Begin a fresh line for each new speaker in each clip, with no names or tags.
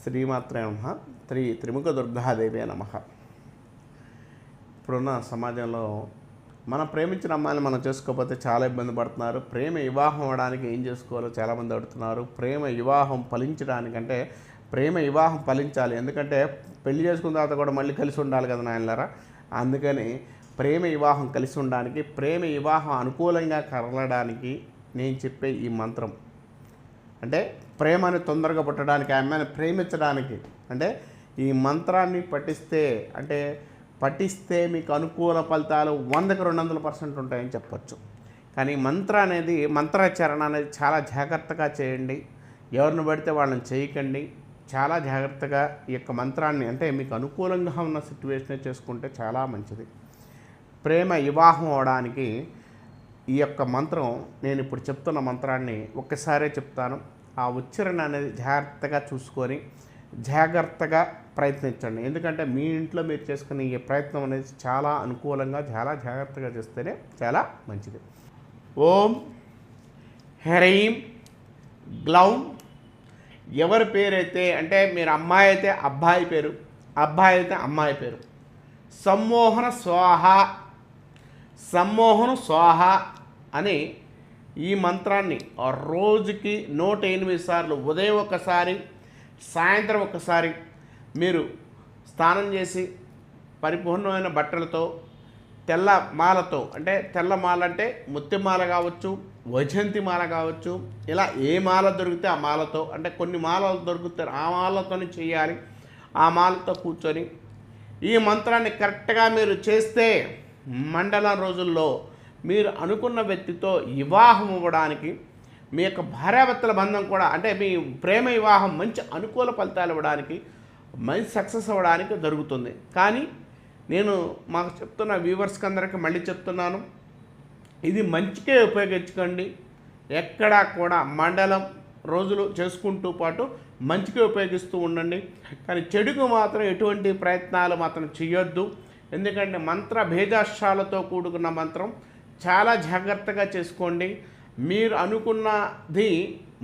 శ్రీమాత్రే నమ. శ్రీ త్రిముఖ దుర్గాదేవే నమ. ఇప్పుడున్న సమాజంలో మనం ప్రేమించిన అమ్మాయిని మనం చేసుకోకపోతే చాలా ఇబ్బంది పడుతున్నారు. ప్రేమ వివాహం అవడానికి ఏం చేసుకోవాలో చాలామంది అడుగుతున్నారు. ప్రేమ వివాహం ఫలించడానికంటే ప్రేమ వివాహం ఫలించాలి. ఎందుకంటే పెళ్ళి చేసుకున్న తర్వాత కూడా మళ్ళీ కలిసి ఉండాలి కదా నాయనలారా? అందుకని ప్రేమ వివాహం కలిసి ఉండడానికి ప్రేమ వివాహం అనుకూలంగా కరలడానికి నేను చెప్పే ఈ మంత్రం. అంటే ప్రేమని తొందరగా పుట్టడానికి ఆమెను ప్రేమించడానికి. అంటే ఈ మంత్రాన్ని పఠిస్తే అంటే పఠిస్తే మీకు అనుకూల ఫలితాలు వందకు రెండు వందల పర్సెంట్ ఉంటాయని చెప్పచ్చు. కానీ మంత్ర అనేది మంత్రాచరణ అనేది చాలా జాగ్రత్తగా చేయండి. ఎవరిని పడితే వాళ్ళని చేయకండి. చాలా జాగ్రత్తగా ఈ యొక్క మంత్రాన్ని అంటే మీకు అనుకూలంగా ఉన్న సిచ్యువేషనే చేసుకుంటే చాలా మంచిది. ప్రేమ వివాహం అవడానికి ఈ యొక్క మంత్రం నేను ఇప్పుడు చెప్తున్న మంత్రాన్ని ఒక్కసారే చెప్తాను. ఆ ఉచ్చరణ అనేది జాగ్రత్తగా చూసుకొని జాగ్రత్తగా ప్రయత్నించండి. ఎందుకంటే మీ ఇంట్లో మీరు చేసుకునే ఈ ప్రయత్నం అనేది చాలా అనుకూలంగా చాలా జాగ్రత్తగా చేస్తేనే చాలా మంచిది. ఓం హ్రీం గ్లౌం. ఎవరి పేరైతే అంటే మీరు అమ్మాయి అయితే అబ్బాయి పేరు అబ్బాయి అయితే అమ్మాయి పేరు. సమ్మోహన స్వాహ సమ్మోహన స్వాహ అని ఈ మంత్రాన్ని ఆ రోజుకి నూట ఎనిమిది సార్లు ఉదయం ఒకసారి సాయంత్రం ఒకసారి మీరు స్నానం చేసి పరిపూర్ణమైన బట్టలతో తెల్ల మాలతో అంటే తెల్ల మాల అంటే ముత్యం కావచ్చు వైజంతి మాల కావచ్చు ఇలా ఏ మాల దొరికితే ఆ మాలతో అంటే కొన్ని మాలలు దొరుకుతాయి ఆ మాలతోనే చేయాలి ఆ మాలతో కూర్చొని ఈ మంత్రాన్ని కరెక్ట్గా మీరు చేస్తే మండలం రోజుల్లో మీరు అనుకున్న వ్యక్తితో వివాహం అవ్వడానికి మీ యొక్క భార్యాభర్తల బంధం కూడా అంటే మీ ప్రేమ వివాహం మంచి అనుకూల ఫలితాలు ఇవ్వడానికి మంచి సక్సెస్ అవ్వడానికి జరుగుతుంది. కానీ నేను మాకు చెప్తున్న వ్యూవర్స్కి అందరికీ మళ్ళీ చెప్తున్నాను. ఇది మంచికే ఉపయోగించుకోండి. ఎక్కడా కూడా మండలం రోజులు చేసుకుంటూ పాటు మంచిగా ఉపయోగిస్తూ ఉండండి. కానీ చెడుకు మాత్రం ఎటువంటి ప్రయత్నాలు మాత్రం చేయొద్దు ఎందుకంటే మంత్ర భేదాశాలతో కూడుకున్న మంత్రం చాలా జాగ్రత్తగా చేసుకోండి. మీరు అనుకున్నది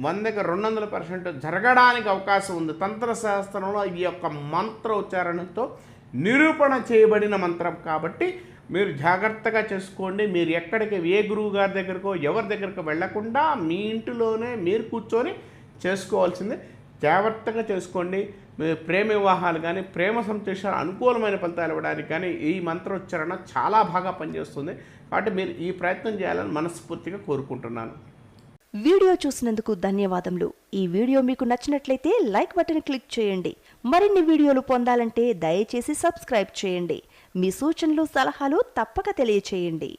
వందకి రెండు వందల పర్సెంట్ జరగడానికి అవకాశం ఉంది. తంత్రశాస్త్రంలో ఈ యొక్క మంత్ర ఉచ్చారణతో నిరూపణ చేయబడిన మంత్రం కాబట్టి మీరు జాగ్రత్తగా చేసుకోండి. మీరు ఎక్కడికి ఏ గురువు గారి దగ్గరకో ఎవరి దగ్గరకు వెళ్ళకుండా మీ ఇంటిలోనే మీరు కూర్చొని చేసుకోవాల్సింది. జాగ్రత్తగా చేసుకోండి. ప్రేమ వివాహాలు కానీ ప్రేమ సంతోషాలు అనుకూలమైన ఫలితాలు ఇవ్వడానికి కానీ ఈ మంత్రోచ్చారణ చాలా బాగా పనిచేస్తుంది. కాబట్టి మీరు ఈ ప్రయత్నం చేయాలని మనస్ఫూర్తిగా కోరుకుంటున్నాను.
వీడియో చూసినందుకు ధన్యవాదములు. ఈ వీడియో మీకు నచ్చినట్లయితే లైక్ బటన్ క్లిక్ చేయండి. మరిన్ని వీడియోలు పొందాలంటే దయచేసి సబ్స్క్రైబ్ చేయండి. మీ సూచనలు సలహాలు తప్పక తెలియచేయండి.